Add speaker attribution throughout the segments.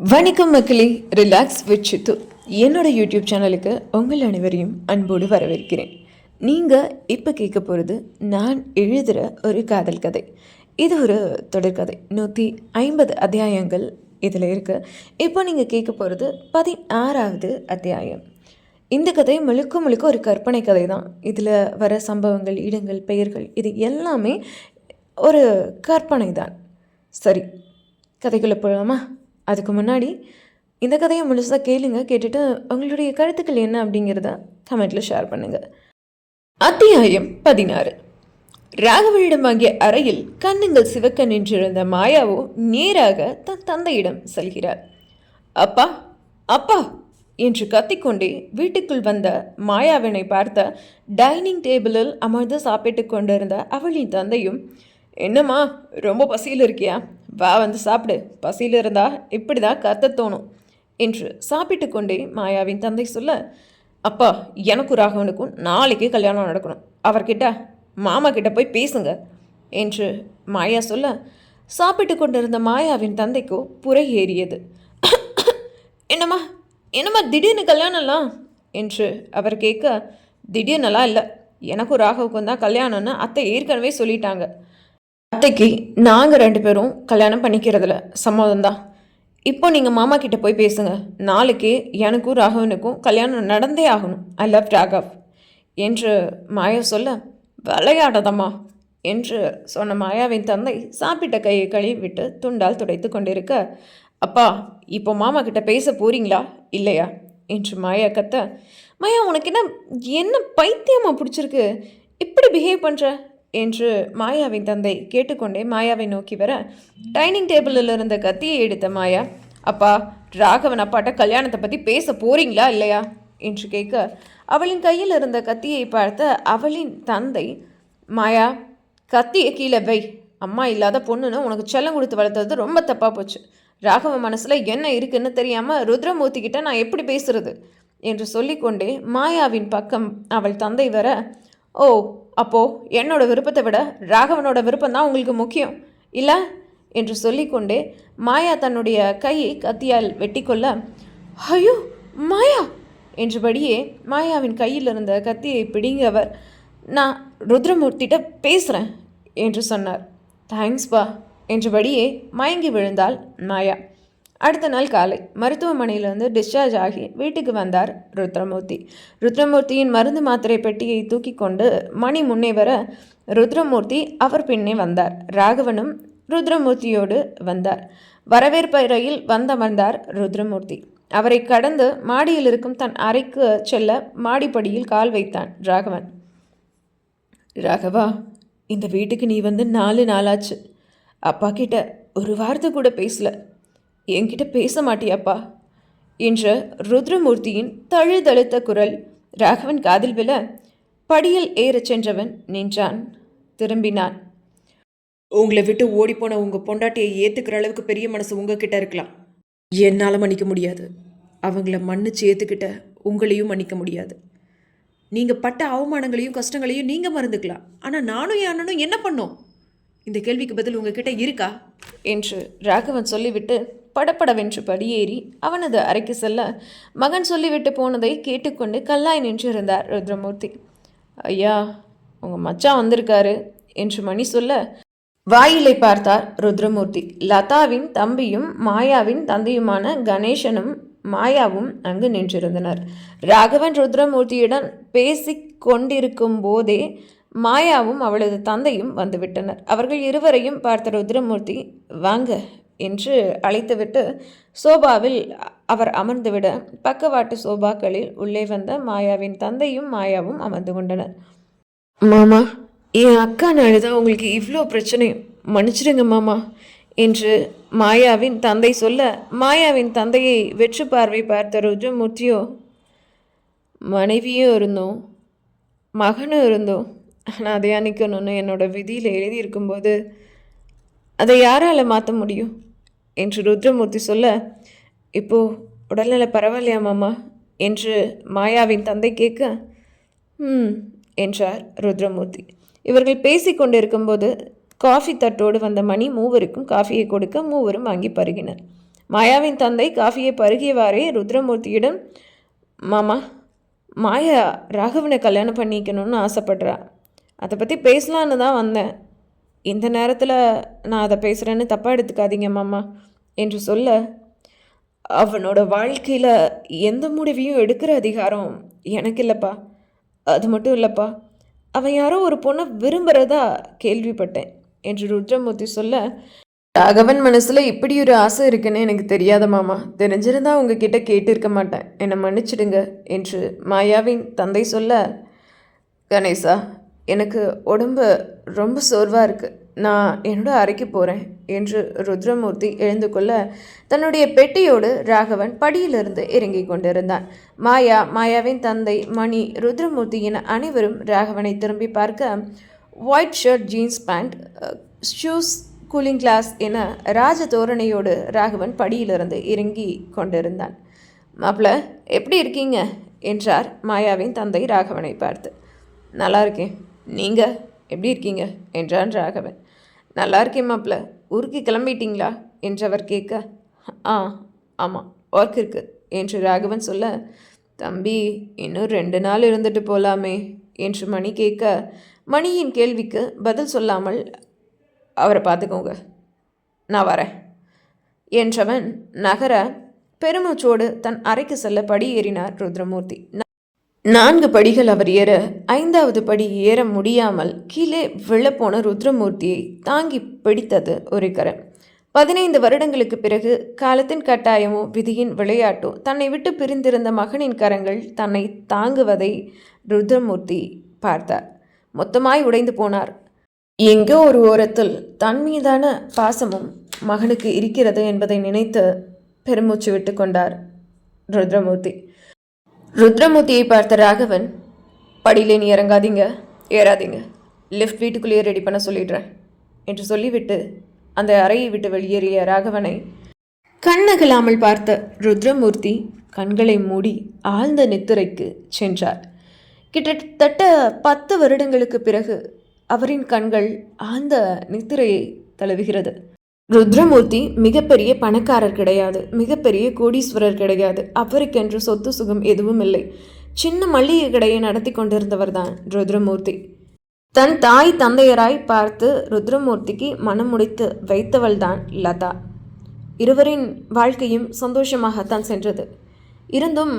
Speaker 1: வணக்கம் மக்களே relax with சித்து என்னோட யூடியூப் சேனலுக்கு உங்கள் அனைவரையும் அன்போடு வரவேற்கிறேன். நீங்கள் இப்போ கேட்க போகிறது நான் எழுதுகிற ஒரு காதல் கதை. இது ஒரு தொடர்கதை நூற்றி ஐம்பது அத்தியாயங்கள் இதில் இருக்குது இப்போ நீங்கள் கேட்க போகிறது பதினாறாவது அத்தியாயம். இந்த கதை முழுக்க முழுக்க ஒரு கற்பனை கதை தான் இதில் வர சம்பவங்கள் இடங்கள் பெயர்கள் இது எல்லாமே ஒரு கற்பனை தான் சரி கதைக்குள்ளே போகலாமா அதுக்கு முன்னாடி இந்த கதையை முழுசாக கேளுங்க கேட்டுட்டு உங்களுடைய கருத்துக்கள் என்ன அப்படிங்கிறத கமெண்ட்டில் ஷேர் பண்ணுங்கள் அத்தியாயம் பதினாறு. ராகவனிடம் அறையில் கண்ணுங்கள் சிவக்க நின்றிருந்த மாயாவோ நேராக தன் தந்தையிடம் செல்கிறார். அப்பா அப்பா என்று கத்திக்கொண்டே வீட்டுக்குள் வந்த மாயாவினை பார்த்த டைனிங் டேபிளில் அமர்ந்து சாப்பிட்டு கொண்டிருந்த அவளின் தந்தையும் என்னம்மா ரொம்ப பசியில் இருக்கியா? வா வந்து சாப்பிடு. பசியில் இருந்தா இப்படி தான் கத்த தோணும். என்று சாப்பிட்டு கொண்டே மாயாவின் தந்தை சொல்ல அப்பா எனக்கும் ராகவனுக்கும் நாளைக்கு கல்யாணம் நடக்கணும். அவர்கிட்ட மாமா கிட்ட போய் பேசுங்க. என்று மாயா சொல்ல சாப்பிட்டு கொண்டிருந்த மாயாவின் தந்தைக்கோ புரை ஏறியது. என்னம்மா என்னம்மா திடீர்னு கல்யாணம்லாம்? என்று அவர் கேட்க திடீர்னுலாம் இல்லை. எனக்கும் ராகவுக்கும் தான் கல்யாணம்னு அத்தை ஏற்கனவே சொல்லிட்டாங்க. அத்தைக்கு நாங்கள் ரெண்டு பேரும் கல்யாணம் பண்ணிக்கிறதுல சம்மதம் தான் இப்போ நீங்கள் மாமா கிட்ட போய் பேசுங்க. நாளைக்கு எனக்கும் ராகவனுக்கும் கல்யாணம் நடந்தே ஆகணும். I love Raghav. என்று மாயா சொல்ல விளையாடதம்மா என்று சொன்ன மாயாவின் தந்தை சாப்பிட்ட கையை கழுவி விட்டு துண்டால் துடைத்து கொண்டிருக்க அப்பா இப்போ மாமா கிட்ட பேச போறீங்களா? இல்லையா? என்று மாயா கத்த மாயா உனக்கு என்ன என்ன பைத்தியமா பிடிச்சிருக்கு? இப்படி பிஹேவ் பண்ணுற என்று மாயாவின் தந்தை கேட்டுக்கொண்டே மாயாவை நோக்கி வர டைனிங் டேபிளில் இருந்த கத்தியை எடுத்த மாயா அப்பா ராகவன் அப்பாட்ட கல்யாணத்தை பற்றி பேச போறீங்களா இல்லையா? என்று கேட்க அவளின் கையில் இருந்த கத்தியை பார்த்த அவளின் தந்தை மாயா கத்தியை கீழே வை. அம்மா இல்லாத பொண்ணுன்னு உனக்கு செல்லம் கொடுத்து வளர்த்தது ரொம்ப தப்பாக போச்சு. ராகவ மனசில் என்ன இருக்குன்னு தெரியாமல் ருத்ரமூர்த்தி கிட்ட நான் எப்படி பேசுறது? என்று சொல்லிக்கொண்டே மாயாவின் பக்கம் அவள் தந்தை வர ஓ அப்போ என்னோட விருப்பத்தை விட ராகவனோட விருப்பம் தான் உங்களுக்கு முக்கியம். இல்லை? என்று சொல்லிக்கொண்டே மாயா தன்னுடைய கையை கத்தியால் வெட்டிக்கொள்ள ஐயோ மாயா! என்றபடியே மாயாவின் கையில் இருந்த கத்தியை பிடிங்கவர் நான் ருத்ரமூர்த்திட்ட பேசுகிறேன் என்று சொன்னார். தேங்க்ஸ்பா என்றபடியே மயங்கி விழுந்தாள் மாயா. அடுத்த நாள் காலை மருத்துவமனையிலிருந்து டிஸ்சார்ஜ் ஆகி வீட்டுக்கு வந்தார் ருத்ரமூர்த்தி. ருத்ரமூர்த்தியின் மருந்து மாத்திரை பெட்டியை தூக்கி கொண்டு மணி முன்னே வர ருத்ரமூர்த்தி அவர் பின்னே வந்தார். ராகவனும் ருத்ரமூர்த்தியோடு வந்தார். வரவேற்பறையில் வந்தமர்ந்தார் ருத்ரமூர்த்தி. அவரை கடந்து மாடியில் இருக்கும் தன் அறைக்கு செல்ல மாடிப்படியில் கால் வைத்தான் ராகவன். ராகவா இந்த வீட்டுக்கு நீ வந்து நாலு நாளாச்சு. அப்பா கிட்ட ஒரு வார்த்தை கூட பேசல. என்கிட்ட பேச மாட்டியாப்பா? என்ற ருத்ரமூர்த்தியின் தழுதழுத்த குரல் ராகவன் காதில் விழ படியில் ஏறச் சென்றவன் நின்றான். திரும்பினான்.
Speaker 2: உங்களை விட்டு ஓடிப்போன உங்க பொண்டாட்டியை ஏத்துக்கிற அளவுக்கு பெரிய மனசு உங்ககிட்ட இருக்கலாம். என்னால் மன்னிக்க முடியாது. அவங்கள மன்னிச்சு ஏத்துக்கிட்ட உங்களையும் மன்னிக்க முடியாது. நீங்க பட்ட அவமானங்களையும் கஷ்டங்களையும் நீங்க மறந்துக்கலாம். ஆனா நானும் என் அண்ணனும் என்ன பண்ணோம்? இந்த கேள்விக்கு பதில் உங்ககிட்ட இருக்கா?
Speaker 1: என்று ராகவன் சொல்லிவிட்டு படப்படவென்று படியேறி அவனது அறைக்கு செல்ல மகன் சொல்லிவிட்டு போனதை கேட்டுக்கொண்டு கல்லாய் நின்றிருந்தார் ருத்ரமூர்த்தி. ஐயா உங்கள் மச்சான் வந்திருக்காரு என்று மணி சொல்ல வாயிலை பார்த்தார் ருத்ரமூர்த்தி. லதாவின் தம்பியும் மாயாவின் தந்தையுமான கணேசனும் மாயாவும் அங்கு நின்றிருந்தனர். ராகவன் ருத்ரமூர்த்தியுடன் பேசிக் கொண்டிருக்கும் போதே மாயாவும் அவளது தந்தையும் வந்துவிட்டனர். அவர்கள் இருவரையும் பார்த்த ருத்ரமூர்த்தி வாங்க என்று அழைத்துவிட்டு சோபாவில் அவர் அமர்ந்துவிட பக்கவாட்டு சோபாக்களில் உள்ளே வந்த மாயாவின் தந்தையும் மாயாவும் அமர்ந்து கொண்டனர். மாமா என் அக்கானால தான் உங்களுக்கு இவ்வளோ பிரச்சனை. மன்னிச்சிடுங்க மாமா என்று மாயாவின் தந்தை சொல்ல மாயாவின் தந்தையை வெற்று பார்வை பார்த்த ருத்ரமூர்த்தியோ மனைவியும் இருந்தோம் மகனும் இருந்தோம். ஆனால் அதை அணிக்கணும்னு என்னோட விதியில் எழுதியிருக்கும்போது அதை யாரால் மாற்ற முடியும்? என்று ருத்ரமூர்த்தி சொல்ல இப்போ உடல்நல பரவாயில்லையா மாமா? என்று மாயாவின் தந்தை கேட்க ம் என்றார் ருத்ரமூர்த்தி. இவர்கள் பேசிக்கொண்டிருக்கும்போது காஃபி தட்டோடு வந்த மணி மூவருக்கும் காஃபியை கொடுக்க மூவரும் வாங்கி பருகினர். மாயாவின் தந்தை காஃபியை பருகியவாறே ருத்ரமூர்த்தியிடம் மாமா மாயா ராகவனை கல்யாணம் பண்ணிக்கணும்னு ஆசைப்படுறா. அதை பற்றி பேசலான்னு தான் வந்தேன். இந்த நேரத்தில் நான் அதை பேசுகிறேன்னு தப்பாக எடுத்துக்காதீங்க மாமா என்று சொல்ல அவனோட வாழ்க்கையில் எந்த முடிவையும் எடுக்கிற அதிகாரம் எனக்கு இல்லைப்பா. அது மட்டும் இல்லைப்பா அவன் யாரோ ஒரு பொண்ணை விரும்புகிறதா கேள்விப்பட்டேன் என்று ருத்ரமூர்த்தி சொல்ல ராகவன் மனசில் இப்படி ஒரு ஆசை இருக்குன்னு எனக்கு தெரியாத மாமா. தெரிஞ்சிருந்தா உங்ககிட்ட கேட்டிருக்க மாட்டேன். என்னை மன்னிச்சிடுங்க என்று மாயாவின் தந்தை சொல்ல கணேசா எனக்கு உடம்பு ரொம்ப சோர்வாக இருக்குது நான் என்னோட அறைக்கு போகிறேன் என்று ருத்ரமூர்த்தி எழுந்து கொள்ள தன்னுடைய பெட்டியோடு ராகவன் படியிலிருந்து இறங்கி கொண்டிருந்தான். மாயா மாயாவின் தந்தை மணி ருத்ரமூர்த்தி என அனைவரும் ராகவனை திரும்பி பார்க்க white shirt jeans pant shoes cooling glass என ராஜ தோரணையோடு ராகவன் படியிலிருந்து இறங்கி கொண்டிருந்தான். மாப்பிள்ள எப்படி இருக்கீங்க? என்றார் மாயாவின் தந்தை ராகவனை பார்த்து. நல்லா இருக்கேன். நீங்கள் எப்படி இருக்கீங்க? என்றான் ராகவன். நல்லா இருக்கேன் மாப்பிள்ள. ஊருக்கு கிளம்பிட்டீங்களா? என்றவர் கேட்க ஆ ஆமாம் ஒர்க் இருக்குது என்று ராகவன் சொல்ல தம்பி இன்னும் ரெண்டு நாள் இருந்துட்டு போகலாமே என்று மணி கேட்க மணியின் கேள்விக்கு பதில் சொல்லாமல் அவரை பார்த்துக்கோங்க நான் வரேன் என்றவன் நகர பெருமூச்சோடு தன் அறைக்கு செல்ல படி ஏறினார் ருத்ரமூர்த்தி. நான்கு படிகள் அவர் ஏற ஐந்தாவது படி ஏற முடியாமல் கீழே விழப்போன ருத்ரமூர்த்தியை தாங்கி பிடித்தது ஒரு கரம் பதினைந்து வருடங்களுக்கு பிறகு காலத்தின் கட்டாயமோ விதியின் விளையாட்டோ தன்னை விட்டு பிரிந்திருந்த மகனின் கரங்கள் தன்னை தாங்குவதை ருத்ரமூர்த்தி பார்த்தார். மொத்தமாய் உடைந்து போனார். எங்கோ ஒரு ஓரத்தில் தன் மீதான பாசமும் மகனுக்கு இருக்கிறது என்பதை நினைத்து பெருமூச்சு விட்டு கொண்டார் ருத்ரமூர்த்தி. ருத்ரமூர்த்தியை பார்த்த ராகவன் படியிலே நீ இறங்காதீங்க ஏறாதீங்க லிஃப்ட் வீட்டுக்குள்ளேயே ரெடி பண்ண சொல்லிடுறேன் என்று சொல்லிவிட்டு அந்த அறையை விட்டு வெளியேறிய ராகவனை கண்ணகலாமல் பார்த்த ருத்ரமூர்த்தி கண்களை மூடி ஆழ்ந்த நித்திரைக்கு சென்றார். கிட்டத்தட்ட பத்து வருடங்களுக்கு பிறகு அவரின் கண்கள் ஆழ்ந்த நித்திரையை தழுவுகிறது. ருத்ரமூர்த்தி மிகப்பெரிய பணக்காரர் கிடையாது மிகப்பெரிய கோடீஸ்வரர் கிடையாது. அவருக்கென்று சொத்து சுகம் எதுவும் இல்லை. சின்ன மல்லிகை கடையை நடத்தி கொண்டிருந்தவர் தான் ருத்ரமூர்த்தி. தன் தாய் தந்தையராய் பார்த்து ருத்ரமூர்த்திக்கு மனம் முடித்து வைத்தவள்தான் லதா. இருவரின் வாழ்க்கையும் சந்தோஷமாகத்தான் சென்றது. இருந்தும்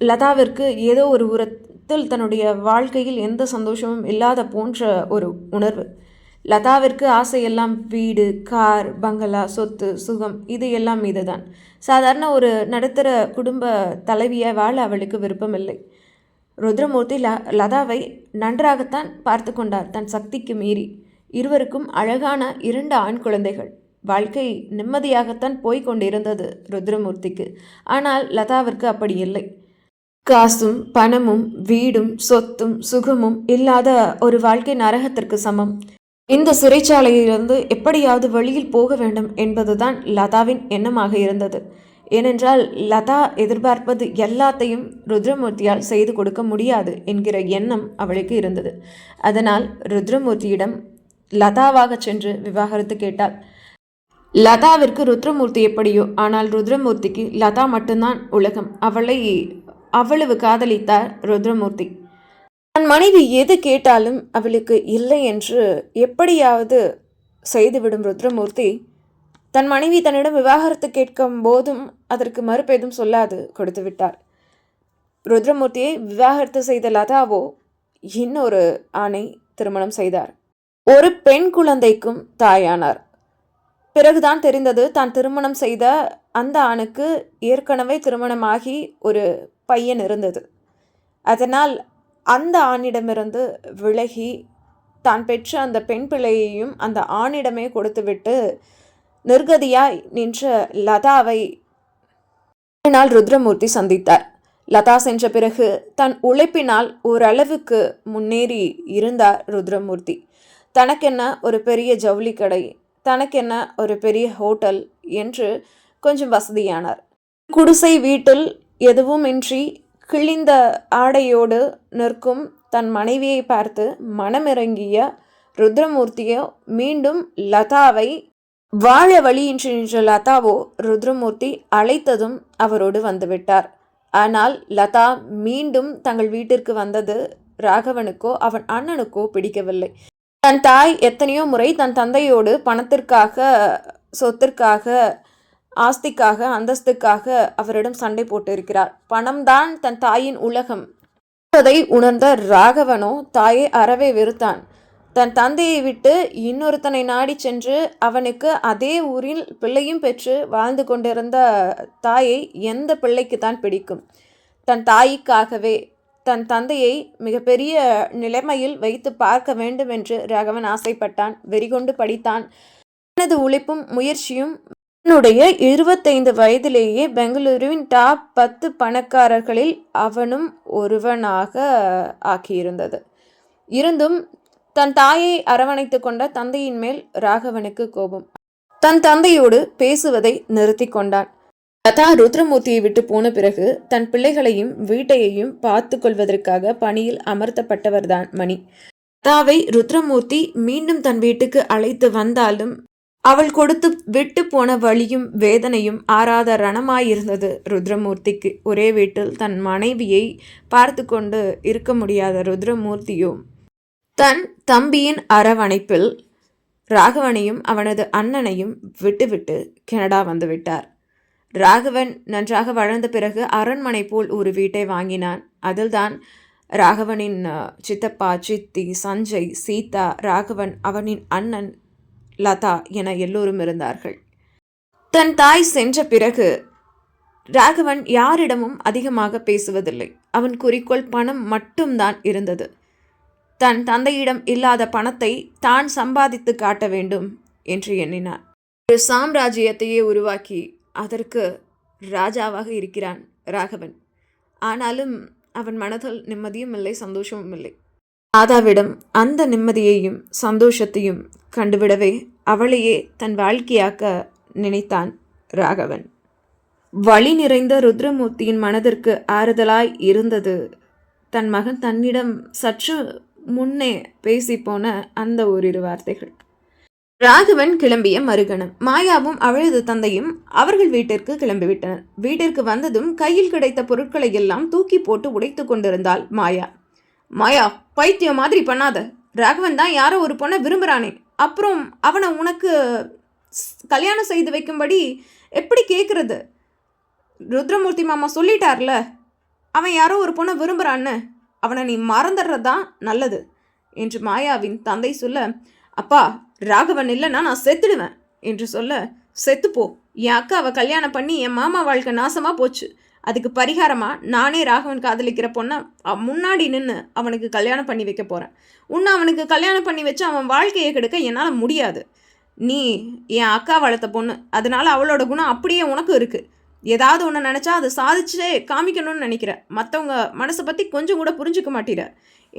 Speaker 1: லதாவிற்கு ஏதோ ஒரு உரத்தில் தன்னுடைய வாழ்க்கையில் எந்த சந்தோஷமும் இல்லாத போன்ற ஒரு உணர்வு. லதாவிற்கு ஆசையெல்லாம் வீடு கார் பங்களா சொத்து சுகம் இது எல்லாம் இதுதான் சாதாரண ஒரு நடுத்தர குடும்ப தலைவியை வாழ அவளுக்கு விருப்பமில்லை. ருத்ரமூர்த்தி ல லதாவை நன்றாகத்தான் பார்த்து கொண்டார் தன் சக்திக்கு மீறி. இருவருக்கும் அழகான இரண்டு ஆண் குழந்தைகள். வாழ்க்கை நிம்மதியாகத்தான் போய்க் கொண்டிருந்தது ருத்ரமூர்த்திக்கு. ஆனால் லதாவிற்கு அப்படி இல்லை. காசும் பணமும் வீடும் சொத்தும் சுகமும் இல்லாத ஒரு வாழ்க்கை நரகத்திற்கு சமம். இந்த சிறைச்சாலையிலிருந்து எப்படியாவது வெளியில் போக வேண்டும் என்பதுதான் லதாவின் எண்ணமாக இருந்தது. ஏனென்றால் லதா எதிர்பார்ப்பது எல்லாத்தையும் ருத்ரமூர்த்தியால் செய்து கொடுக்க முடியாது என்கிற எண்ணம் அவளுக்கு இருந்தது. அதனால் ருத்ரமூர்த்தியிடம் லதாவாக சென்று விவாகரத்து கேட்டாள். லதாவிற்கு ருத்ரமூர்த்தி எப்படியோ? ஆனால் ருத்ரமூர்த்திக்கு லதா மட்டும்தான் உலகம். அவளை அவ்வளவு காதலித்தார் ருத்ரமூர்த்தி. தன் மனைவி எது கேட்டாலும் அவளுக்கு இல்லை என்று எப்படியாவது செய்துவிடும் ருத்ரமூர்த்தி. தன் மனைவி தன்னிடம் விவாகரத்து கேட்கும் போதும் அதற்கு மறுப்பேதும் சொல்லாது கொடுத்து விட்டார். ருத்ரமூர்த்தியை விவாகரத்து செய்த லதாவோ இன்னொரு ஆணை திருமணம் செய்தார். ஒரு பெண் குழந்தைக்கும் தாயானார். பிறகுதான் தெரிந்தது தான் திருமணம் செய்த அந்த ஆணுக்கு ஏற்கனவே திருமணமாகி ஒரு பையன் இருந்தது. அதனால் அந்த ஆணிடமிருந்து விலகி தான் பெற்ற அந்த பெண் பிள்ளையையும் அந்த ஆணிடமே கொடுத்துவிட்டு நிர்கதியாய் நின்ற லதாவை நாள் ருத்ரமூர்த்தி சந்தித்தார். லதா சென்ற பிறகு தன் உழைப்பினால் ஓரளவுக்கு முன்னேறி இருந்தார் ருத்ரமூர்த்தி. தனக்கென்ன ஒரு பெரிய ஜவுளி கடை தனக்கென்ன ஒரு பெரிய ஹோட்டல் என்று கொஞ்சம் வசதியானார். குடிசை வீட்டில் எதுவுமின்றி கிழிந்த ஆடையோடு நிற்கும் தன் மனைவியை பார்த்து மனமிறங்கிய ருத்ரமூர்த்தியோ மீண்டும் லதாவை வாழ வழியின்றி நின்ற லதாவோ ருத்ரமூர்த்தி அழைத்ததும் அவரோடு வந்துவிட்டார். ஆனால் லதா மீண்டும் தங்கள் வீட்டிற்கு வந்தது ராகவனுக்கோ அவன் அண்ணனுக்கோ பிடிக்கவில்லை. தன் தாய் எத்தனையோ முறை தன் தந்தையோடு பணத்திற்காக சொத்திற்காக ஆஸ்திக்காக அந்தஸ்துக்காக அவரிடம் சண்டை போட்டிருக்கிறார். பணம்தான் தன் தாயின் உலகம். என்பதை உணர்ந்த ராகவனோ தாயை அறவே வெறுத்தான். தன் தந்தையை விட்டு இன்னொருத்தனை நாடி சென்று அவனுக்கு அதே ஊரில் பிள்ளையும் பெற்று வாழ்ந்து கொண்டிருந்த தாயை எந்த பிள்ளைக்கு தான் பிடிக்கும்? தன் தாய்க்காகவே தன் தந்தையை மிகப்பெரிய நிலைமையில் வைத்து பார்க்க வேண்டும் என்று ராகவன் ஆசைப்பட்டான். வெறிகொண்டு படித்தான். தனது உழைப்பும் முயற்சியும் தன்னுடைய இருபத்தைந்து வயதிலேயே பெங்களூருவின் டாப் பத்து பணக்காரர்களில் அவனும் ஒருவனாக ஆக்கியிருந்தது. இருந்தும் தன் தாயை அரவணைத்து கொண்ட தந்தையின் மேல் ராகவனுக்கு கோபம். தன் தந்தையோடு பேசுவதை நிறுத்தி கொண்டான். லதா ருத்ரமூர்த்தியை விட்டு போன பிறகு தன் பிள்ளைகளையும் வீட்டையையும் பார்த்து கொள்வதற்காக பணியில் அமர்த்தப்பட்டவர்தான் மணி. லதாவை ருத்ரமூர்த்தி மீண்டும் தன் வீட்டுக்கு அழைத்து வந்தாலும் அவள் கொடுத்து விட்டு போன வழியும் வேதனையும் ஆறாத ரணமாயிருந்தது ருத்ரமூர்த்திக்கு. ஒரே வீட்டில் தன் மனைவியை பார்த்து கொண்டு இருக்க முடியாத ருத்ரமூர்த்தியும் தன் தம்பியின் அரவணைப்பில் ராகவனையும் அவனது அண்ணனையும் விட்டுவிட்டு கனடா வந்துவிட்டார். ராகவன் நன்றாக வளர்ந்த பிறகு அரண்மனை போல் ஒரு வீட்டை வாங்கினான். அதில்தான் ராகவனின் சித்தப்பா சித்தி சஞ்சய் சீதா ராகவன் அவனின் அண்ணன் லதா என எல்லோரும் இருந்தார்கள். தன் தாய் சென்ற பிறகு ராகவன் யாரிடமும் அதிகமாக பேசுவதில்லை. அவன் குறிக்கோள் பணம் மட்டும்தான் இருந்தது. தன் தந்தையிடம் இல்லாத பணத்தை தான் சம்பாதித்து காட்ட வேண்டும் என்று எண்ணினான். ஒரு சாம்ராஜ்யத்தையே உருவாக்கி அதற்கு ராஜாவாக இருக்கிறான் ராகவன். ஆனாலும் அவன் மனதில் நிம்மதியும் இல்லை சந்தோஷமும் இல்லை. ராதாவிடம் அந்த நிம்மதியையும் சந்தோஷத்தையும் கண்டுவிடவே அவளையே தன் வாழ்க்கையாக்க நினைத்தான் ராகவன். வழி நிறைந்த ருத்ரமூர்த்தியின் மனதிற்கு ஆறுதலாய் இருந்தது. தன் மகன் தன்னிடம் சற்று முன்னே பேசிப்போன அந்த ஓரிரு வார்த்தைகள். ராகவன் கிளம்பிய மறுகணம். மாயாவும் அவளது தந்தையும் அவர்கள் வீட்டிற்கு கிளம்பிவிட்டனர். வீட்டிற்கு வந்ததும் கையில் கிடைத்த பொருட்களை எல்லாம் தூக்கி போட்டு உடைத்து கொண்டிருந்தாள் மாயா. மாயா பைத்தியம் மாதிரி பண்ணாத. ராகவன் தான் யாரோ ஒரு பொண்ணை விரும்புகிறானே அப்புறம் அவனை உனக்கு கல்யாணம் செய்து வைக்கும்படி எப்படி கேட்குறது ருத்ரமூர்த்தி மாமா சொல்லிட்டார்ல அவன் யாரோ ஒரு பொண்ணை விரும்புகிறான்னு அவனை நீ மறந்துடுறது தான் நல்லது என்று மாயாவின் தந்தை சொல்ல அப்பா ராகவன் இல்லைன்னா நான் செத்துடுவேன் என்று சொல்ல செத்துப்போ என் அக்காவை கல்யாணம் பண்ணி என் மாமா வாழ்க்கை நாசமாக போச்சு. அதுக்கு பரிகாரமாக நானே ராகவன் காதலிக்கிற பொண்ணை முன்னாடி நின்று அவனுக்கு கல்யாணம் பண்ணி வைக்க போகிறேன் உன்னை அவனுக்கு கல்யாணம் பண்ணி வச்சு அவன் வாழ்க்கையை கெடுக்க என்னால் முடியாது. நீ என் அக்கா வளர்த்த பொண்ணு. அதனால் அவளோட குணம் அப்படியே உனக்கு இருக்குது ஏதாவது ஒன்று நினச்சா அதை சாதிச்சே காமிக்கணும்னு நினைக்கிற. மற்றவங்க மனசை பற்றி கொஞ்சம் கூட புரிஞ்சுக்க மாட்டீர.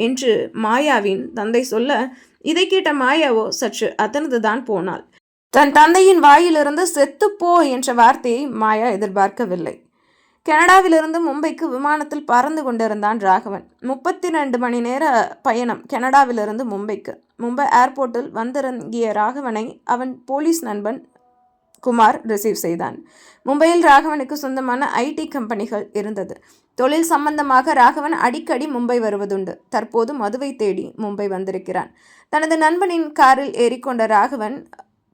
Speaker 1: என்று மாயாவின் தந்தை சொல்ல இதை கேட்ட மாயாவோ சற்று அத்தனது தான் போனாள். தன் தந்தையின் வாயிலிருந்து செத்துப்போ என்ற வார்த்தையை மாயா எதிர்பார்க்கவில்லை. கனடாவிலிருந்து மும்பைக்கு விமானத்தில் பறந்து கொண்டிருந்தான் ராகவன். முப்பத்தி ரெண்டு மணி நேர பயணம் கனடாவிலிருந்து மும்பைக்கு. மும்பை ஏர்போர்ட்டில் வந்திறங்கிய ராகவனை அவன் போலீஸ் நண்பன் குமார் ரிசீவ் செய்தான். மும்பையில் ராகவனுக்கு சொந்தமான ஐடி கம்பெனிகள் இருந்தது. தொழில் சம்பந்தமாக ராகவன் அடிக்கடி மும்பை வருவதுண்டு. தற்போது மதுவை தேடி மும்பை வந்திருக்கிறான். தனது நண்பனின் காரில் ஏறிக்கொண்ட ராகவன்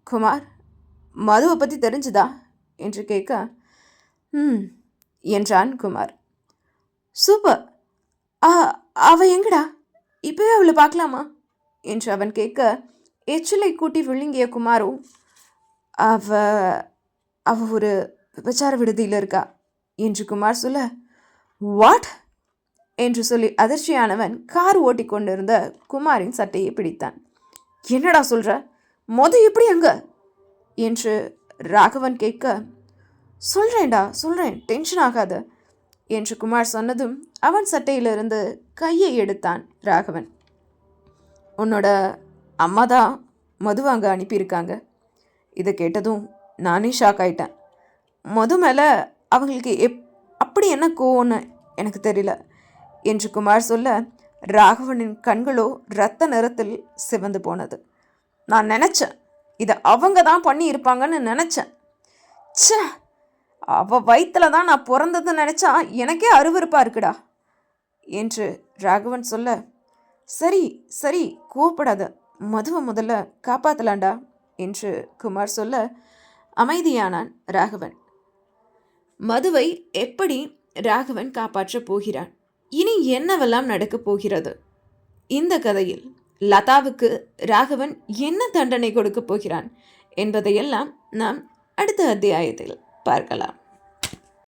Speaker 1: குமார் மதுவை பற்றி தெரிஞ்சுதா? என்று கேட்க ம் என்றான் குமார். சூப்பர். ஆ அவ எங்கடா? இப்பவே அவளை பார்க்கலாமா? என்று அவன் கேட்க எச்சிலை கூட்டி விழுங்கிய குமாரும் அவ அவ ஒரு விபச்சார விடுதியில் இருக்கா? என்று குமார் சொல்ல வாட் என்று சொல்லி அதிர்ச்சியானவன் கார் ஓட்டி கொண்டிருந்த குமாரின் சட்டையை பிடித்தான். என்னடா சொல்ற? மொத எப்படி அங்க? என்று ராகவன் கேட்க சொல்கிறேன்டா சொல்கிறேன் டென்ஷன் ஆகாத என்று குமார் சொன்னதும் அவன் சட்டையிலிருந்து கையை எடுத்தான் ராகவன். உன்னோட அம்மா தான் மதுவாங்க அனுப்பியிருக்காங்க. இதை கேட்டதும் நானே ஷாக் ஆயிட்டேன். மது மேலே அவங்களுக்கு எப் அப்படி என்ன கோவம்னு எனக்கு தெரியல என்று குமார் சொல்ல ராகவனின் கண்களோ இரத்த நிறத்தில் சிவந்து போனது. நான் நினச்சேன்
Speaker 2: இதை அவங்க தான் பண்ணி இருப்பாங்கன்னு நினச்சேன். ச்சே! அவள் வயிற்றில் தான் நான் பிறந்ததுன்னு நினச்சா எனக்கே அருவருப்பாக இருக்குடா என்று ராகவன் சொல்ல சரி சரி கோவப்படாத மதுவை முதல்ல காப்பாத்தலாண்டா என்று குமார் சொல்ல அமைதியானான் ராகவன். மதுவை எப்படி ராகவன் காப்பாற்றப் போகிறான்? இனி என்னவெல்லாம் நடக்கப் போகிறது? இந்த கதையில் லதாவுக்கு ராகவன் என்ன தண்டனை கொடுக்கப் போகிறான் என்பதையெல்லாம் நாம் அடுத்த அத்தியாயத்தில் பார்க்கலாம்.